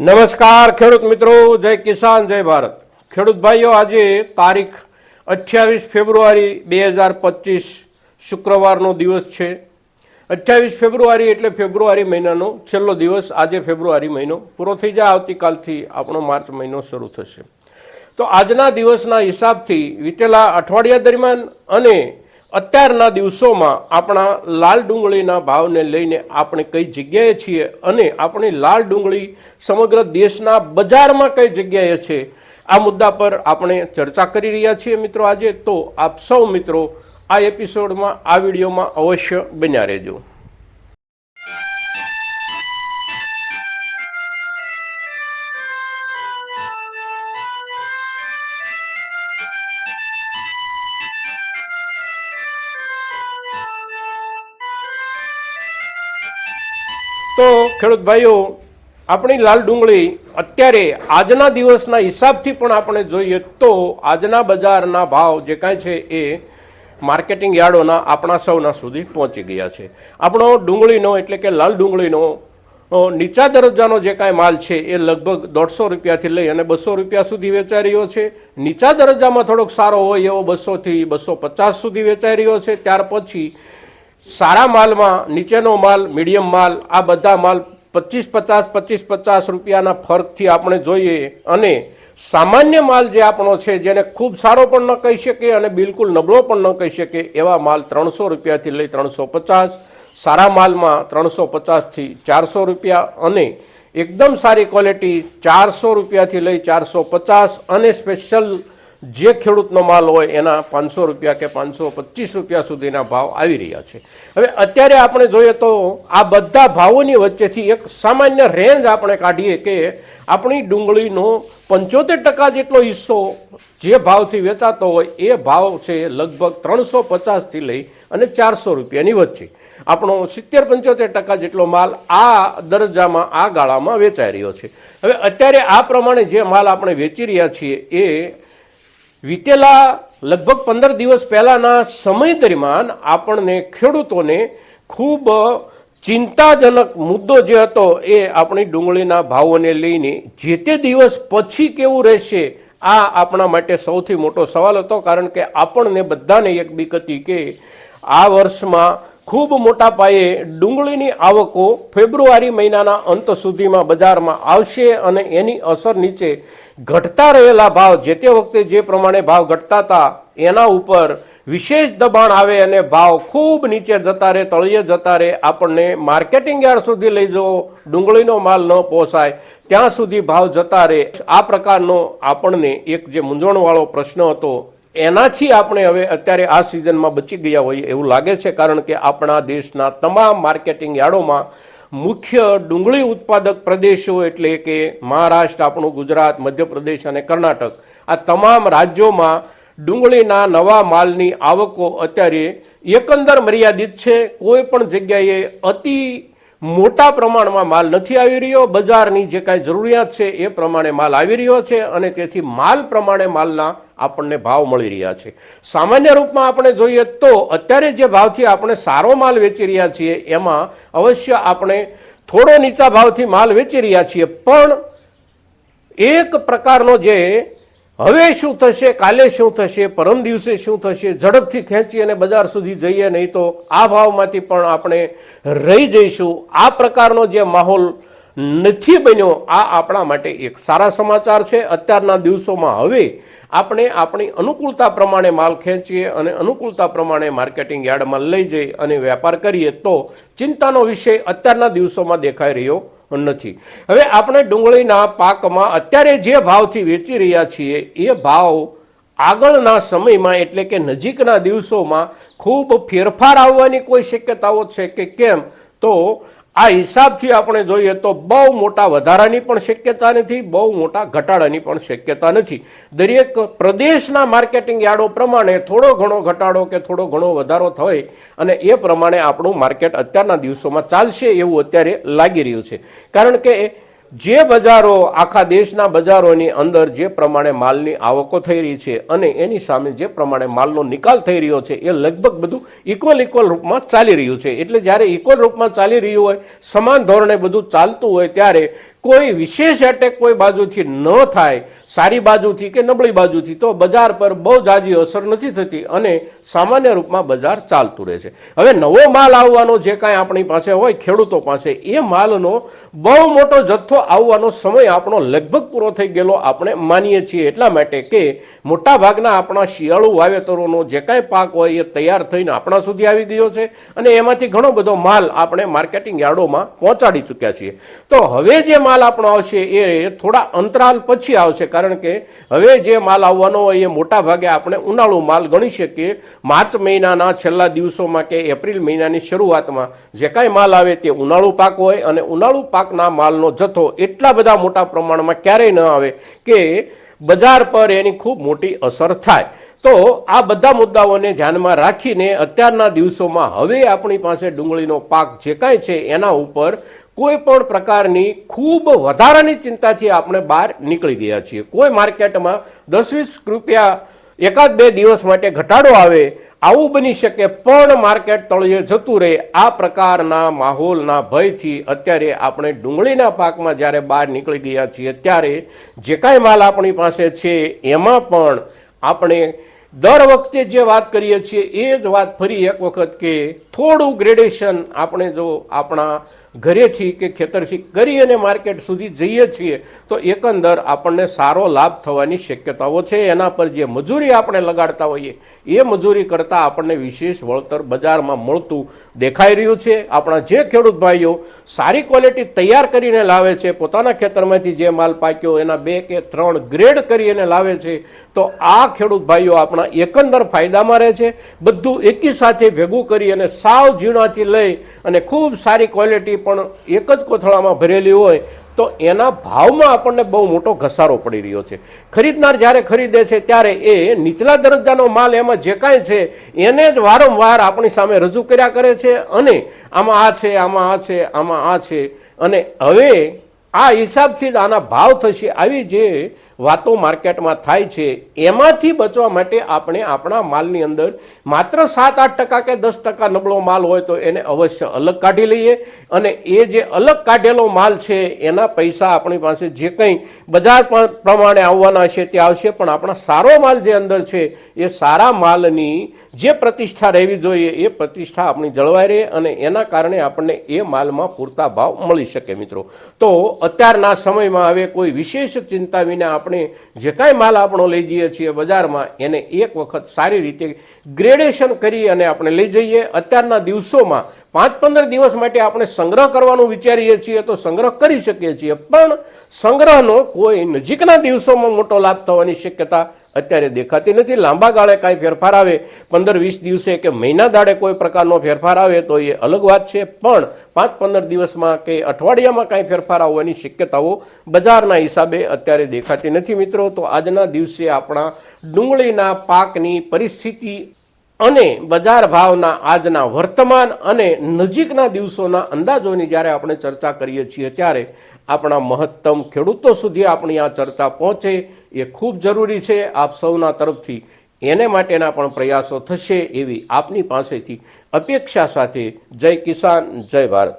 નમસ્કાર ખેડૂત મિત્રો, જય કિસાન, જય ભારત. ખેડૂત ભાઈઓ, આજે તારીખ અઠ્યાવીસ ફેબ્રુઆરી બે હજાર પચીસ શુક્રવારનો દિવસ છે. અઠ્યાવીસ ફેબ્રુઆરી એટલે ફેબ્રુઆરી મહિનાનો, છેલ્લો દિવસ આજે ફેબ્રુઆરી મહિનો. પૂરો થઈ જાય, આવતીકાલથી આપણો માર્ચ મહિનો શરૂ થશે. તો આજના દિવસના હિસાબથી વીતેલા અઠવાડિયા દરમિયાન અને અત્યારના દિવસોમાં આપણા લાલ ડુંગળીના ભાવને લઈને આપણે કઈ જગ્યાએ છીએ અને આપણી લાલ ડુંગળી સમગ્ર દેશના બજારમાં કઈ જગ્યાએ છે, આ મુદ્દા પર આપણે ચર્ચા કરી રહ્યા છીએ મિત્રો આજે. તો આપ સૌ મિત્રો આ એપિસોડમાં, આ વિડીયોમાં અવશ્ય બન્યા રહેજો. તો ખેડૂત ભાઈઓ, આપણી લાલ ડુંગળી અત્યારે આજના દિવસના હિસાબથી પણ આપણે જોઈએ તો આજના બજારના ભાવ જે કાંઈ છે એ માર્કેટિંગ યાર્ડોના આપણા સૌના સુધી પહોંચી ગયા છે. આપણો ડુંગળીનો એટલે કે લાલ ડુંગળીનો નીચા દરજ્જાનો જે કાંઈ માલ છે એ લગભગ દોઢસો રૂપિયાથી લઈ અને બસો રૂપિયા સુધી વેચાઈ રહ્યો છે. નીચા દરજ્જામાં થોડોક સારો હોય એવો બસોથી બસો પચાસ સુધી વેચાઈ રહ્યો છે. ત્યાર પછી સારા માલમાં, નીચેનો માલ, મીડિયમ માલ, આ બધા માલ પચીસ, પચાસ પચીસ, પચાસ રૂપિયાના ફરકથી આપણે જોઈએ અને સામાન્ય માલ જે આપણો છે, જેને ખૂબ સારો પણ ન કહી શકીએ અને બિલકુલ નબળો પણ ન કહી શકીએ, એવા માલ ત્રણસો રૂપિયાથી લઈ ત્રણસો પચાસ, સારા માલમાં ત્રણસો પચાસથી ચારસો રૂપિયા અને એકદમ સારી ક્વોલિટી ચારસો રૂપિયાથી લઈ ચારસો પચાસ અને સ્પેશિયલ જે ખેડૂતનો માલ હોય એના પાંચસો રૂપિયા કે પાંચસો પચીસ રૂપિયા સુધીના ભાવ આવી રહ્યા છે. હવે અત્યારે આપણે જોઈએ તો આ બધા ભાવોની વચ્ચેથી એક સામાન્ય રેન્જ આપણે કાઢીએ કે આપણી ડુંગળીનો પંચોતેર ટકા જેટલો હિસ્સો જે ભાવથી વેચાતો હોય એ ભાવ છે લગભગ ત્રણસો પચાસથી લઈ અને ચારસો રૂપિયાની વચ્ચે. આપણો સિત્તેર પંચોતેર ટકા જેટલો માલ આ દરજ્જામાં, આ ગાળામાં વેચાઈ રહ્યો છે. હવે અત્યારે આ પ્રમાણે જે માલ આપણે વેચી રહ્યા છીએ એ વીતેલા લગભગ પંદર દિવસ પહેલાના સમય દરમિયાન આપણને ખેડૂતોને ખૂબ ચિંતાજનક મુદ્દો જે હતો એ આપણી ડુંગળીના ભાવોને લઈને જે તે દિવસ પછી કેવું રહેશે, આ આપણા માટે સૌથી મોટો સવાલ હતો, કારણ કે આપણને બધાને એક બીક હતી કે આ વર્ષમાં ખૂબ મોટા પાયે ડુંગળીની આવકો ફેબ્રુઆરી મહિનાના અંત સુધીમાં બજારમાં આવશે અને એની અસર નીચે ઘટતા રહેલા ભાવ જે તે વખતે જે પ્રમાણે ભાવ ઘટતા હતા, એના ઉપર વિશેષ દબાણ આવે અને ભાવ ખૂબ નીચે જતા રહે, તળિયે જતા રહે. આપણને માર્કેટિંગ યાર્ડ સુધી લઈ જવો, ડુંગળીનો માલ ન પોસાય, ત્યાં સુધી ભાવ જતા રહે. આ પ્રકારનો આપણને એક જે મૂંઝવણવાળો પ્રશ્ન હતો એનાથી આપણે હવે અત્યારે આ સિઝનમાં બચી ગયા હોઈએ એવું લાગે છે, કારણ કે આપણા દેશના તમામ માર્કેટિંગ યાર્ડોમાં મુખ્ય ડુંગળી ઉત્પાદક પ્રદેશો એટલે કે મહારાષ્ટ્ર, આપણું ગુજરાત, મધ્યપ્રદેશ અને કર્ણાટક, આ તમામ રાજ્યોમાં ડુંગળીના નવા માલની આવકો અત્યારે એકંદર મર્યાદિત છે. કોઈ પણ જગ્યાએ અતિ મોટા પ્રમાણમાં માલ નથી આવી રહ્યો, બજારની જે કાંઈ જરૂરિયાત છે એ પ્રમાણે માલ આવી રહ્યો છે અને તેથી માલ પ્રમાણે માલના આપણને ભાવ મળી રહ્યા છે. સામાન્ય રૂપમાં આપણે જોઈએ તો અત્યારે જે ભાવથી આપણે સારો માલ વેચી રહ્યા છીએ, એમાં અવશ્ય આપણે થોડો નીચા ભાવથી માલ વેચી રહ્યા છીએ, પણ એક પ્રકારનો જે હવે શું થશે? કાલે શું થશે? પરમ દિવસે શું થશે? ઝડપથી ખેંચી અને બજાર સુધી જઈએ, નહીં તો આ ભાવમાંથી પણ આપણે રહી જઈશું. આ પ્રકારનો જે માહોલ નથી બન્યો, આ આપણા માટે એક સારા સમાચાર છે. અત્યારના દિવસોમાં હવે આપણે આપણી અનુકૂળતા પ્રમાણે માલ ખેંચીએ અને અનુકૂળતા પ્રમાણે માર્કેટિંગ યાર્ડમાં લઈ જઈ અને વેપાર કરીએ તો ચિંતાનો વિષય અત્યારના દિવસોમાં દેખાઈ રહ્યો નથી. હવે આપણે ડુંગળીના પાકમાં અત્યારે જે ભાવથી વેચી રહ્યા છીએ, એ ભાવ આગળના સમયમાં એટલે કે નજીકના દિવસોમાં ખૂબ ફેરફાર આવવાની કોઈ શક્યતાઓ છે કે કેમ? તો આ હિસાબથી આપણે જોઈએ તો બહુ મોટા વધારાની પણ શક્યતા નથી, બહુ મોટા ઘટાડાની પણ શક્યતા નથી. દરેક પ્રદેશના માર્કેટિંગ યાર્ડો પ્રમાણે થોડો ઘણો ઘટાડો કે થોડો ઘણો વધારો થાય અને એ પ્રમાણે આપણું માર્કેટ અત્યારના દિવસોમાં ચાલશે એવું અત્યારે લાગી રહ્યું છે. કારણ કે જે બજારો, આખા દેશના બજારોની અંદર જે પ્રમાણે માલની આવકો થઈ રહી છે અને એની સામે જે પ્રમાણે માલનો નિકાલ થઈ રહ્યો છે, એ લગભગ બધું ઇક્વલ ઇક્વલ રૂપમાં ચાલી રહ્યું છે. એટલે જ્યારે ઇક્વલ રૂપમાં ચાલી રહ્યું હોય, સમાન ધોરણે બધું ચાલતું હોય, ત્યારે કોઈ વિશેષ એટેક કોઈ બાજુથી ન થાય, સારી બાજુથી કે નબળી બાજુથી, તો બજાર પર બહુ જાજી અસર નથી થતી અને સામાન્ય રૂપમાં બજાર ચાલતું રહે છે. હવે નવો માલ આવવાનો જે કાંઈ આપણી પાસે હોય, ખેડૂતો પાસે, એ માલનો બહુ મોટો જથ્થો આવવાનો સમય આપણો લગભગ પૂરો થઈ ગયેલો આપણે માનીએ છીએ. એટલા માટે કે મોટાભાગના આપણા શિયાળુ વાવેતરોનો જે કાંઈ પાક હોય, એ તૈયાર થઈને આપણા સુધી આવી ગયો છે અને એમાંથી ઘણો બધો માલ આપણે માર્કેટિંગ યાર્ડોમાં પહોંચાડી ચૂક્યા છીએ. તો હવે જે માલ આપણો આવશે, એ થોડા અંતરાલ પછી આવશે, કારણ કે હવે જે માલ આવવાનો હોય, એ મોટા ભાગે આપણે ઉનાળુ માલ ગણી શકીએ. માર્ચ મહિનાના છેલ્લા દિવસોમાં કે એપ્રિલ મહિનાની શરૂઆતમાં જે કાંઈ માલ આવે તે ઉનાળુ પાક હોય અને ઉનાળુ પાકના માલનો જથ્થો એટલા બધા મોટા પ્રમાણમાં ક્યારેય ન આવે કે બજાર પર એની ખૂબ મોટી અસર થાય. તો આ બધા મુદ્દાઓને ધ્યાનમાં રાખીને અત્યારના દિવસોમાં હવે આપણી પાસે ડુંગળીનો પાક જે કાંઈ છે એના ઉપર કોઈ પણ પ્રકારની ખૂબ વધારાની ચિંતાથી આપણે બહાર નીકળી ગયા છીએ. કોઈ માર્કેટમાં દસ વીસ રૂપિયા એકાદ બે દિવસ માટે ઘટાડો આવે, આવું બની શકે પણ માર્કેટ તળિયે જતું રહે. આ પ્રકારના માહોલના ભયથી અત્યારે આપણે ડુંગળીના પાકમાં જ્યારે બહાર નીકળી ગયા છીએ ત્યારે જે કાંઈ માલ આપણી પાસે છે એમાં પણ આપણે દર વખતે જે વાત કરીએ છીએ એ જ વાત ફરી એક વખત કે થોડું ગ્રેડેશન આપણે જો આપણા ઘરેથી કે ખેતરથી કરી અને માર્કેટ સુધી જઈએ છીએ, તો એકંદર આપણને સારો લાભ થવાની શક્યતાઓ છે. એના પર જે મજૂરી આપણે લગાડતા હોઈએ, એ મજૂરી કરતાં આપણને વિશેષ વળતર બજારમાં મળતું દેખાઈ રહ્યું છે. આપણા જે ખેડૂત ભાઈઓ સારી ક્વોલિટી તૈયાર કરીને લાવે છે, પોતાના ખેતરમાંથી જે માલ પાક્યો, એના બે કે ત્રણ ગ્રેડ કરી અને લાવે છે, તો આ ખેડૂત ભાઈઓ આપણા એકંદર ફાયદામાં રહે છે. બધું એકી સાથે ભેગું કરી અને સાવ ઝીણાથી લઈ અને ખૂબ સારી ક્વોલિટી પણ એક જ કોથળામાં ભરેલી હોય તો એના ભાવમાં આપણને બહુ મોટો ઘસારો પડી રહ્યો છે. ખરીદનાર જ્યારે ખરીદે છે ત્યારે એ નીચલા દરજ્જાનો માલ એમાં જે કાંઈ છે એને જ વારંવાર આપણી સામે રજૂ કર્યા કરે છે અને આમાં આ છે, આમાં આ છે, આમાં આ છે. અને હવે આ હિસાબથી જ આના ભાવ થશે. આવી જે વાતો માર્કેટમાં થાય છે, એમાંથી બચવા માટે આપણે આપણા માલની અંદર માત્ર સાત આઠ ટકા કે દસ ટકા નબળો માલ હોય તો એને અવશ્ય અલગ કાઢી લઈએ અને એ જે અલગ કાઢેલો માલ છે, એના પૈસા આપણી પાસે જે કંઈ બજાર પર, પ્રમાણે આવવાના છે તે આવશે, પણ આપણા સારો માલ જે અંદર છે, એ સારા માલની જે પ્રતિષ્ઠા રહેવી જોઈએ એ પ્રતિષ્ઠા આપણી જળવાઈ રહે અને એના કારણે આપણને એ માલમાં પૂરતા ભાવ મળી શકે મિત્રો. તો અત્યારના સમયમાં હવે કોઈ વિશેષ ચિંતા વિના આપણે જે કાંઈ માલ આપણો લઈ જઈએ છીએ બજારમાં, એને એક વખત સારી રીતે ગ્રેડેશન કરી અને આપણે લઈ જઈએ. અત્યારના દિવસોમાં પાંચ પંદર દિવસ માટે આપણે સંગ્રહ કરવાનું વિચારીએ છીએ તો સંગ્રહ કરી શકીએ છીએ. પણ સંગ્રહનો કોઈ નજીકના દિવસોમાં મોટો લાભ થવાની શક્યતા અત્યારે દેખાતી નથી. લાંબા ગાળે કાંઈ ફેરફાર આવે. પંદર વીસ દિવસે કે મહિના દાડે કોઈ પ્રકારનો ફેરફાર આવે તો એ અલગ વાત છે. પણ પાંચ પંદર દિવસમાં કે અઠવાડિયામાં કાંઈ ફેરફાર આવવાની શક્યતાઓ બજારના હિસાબે અત્યારે દેખાતી નથી મિત્રો. તો આજના દિવસે આપણા ડુંગળીના પાકની પરિસ્થિતિ અને બજાર ભાવના આજના વર્તમાન અને નજીકના દિવસોના અંદાજોની જ્યારે આપણે ચર્ચા કરીએ છીએ ત્યારે આપણા મહત્તમ ખેડૂતો સુધી આપણી આ ચર્ચા પહોંચે એ ખૂબ જરૂરી છે. આપ સૌના તરફથી એને માટેના પણ પ્રયાસો થશે એવી આપની પાસેથી અપેક્ષા સાથે જય કિસાન, જય ભારત.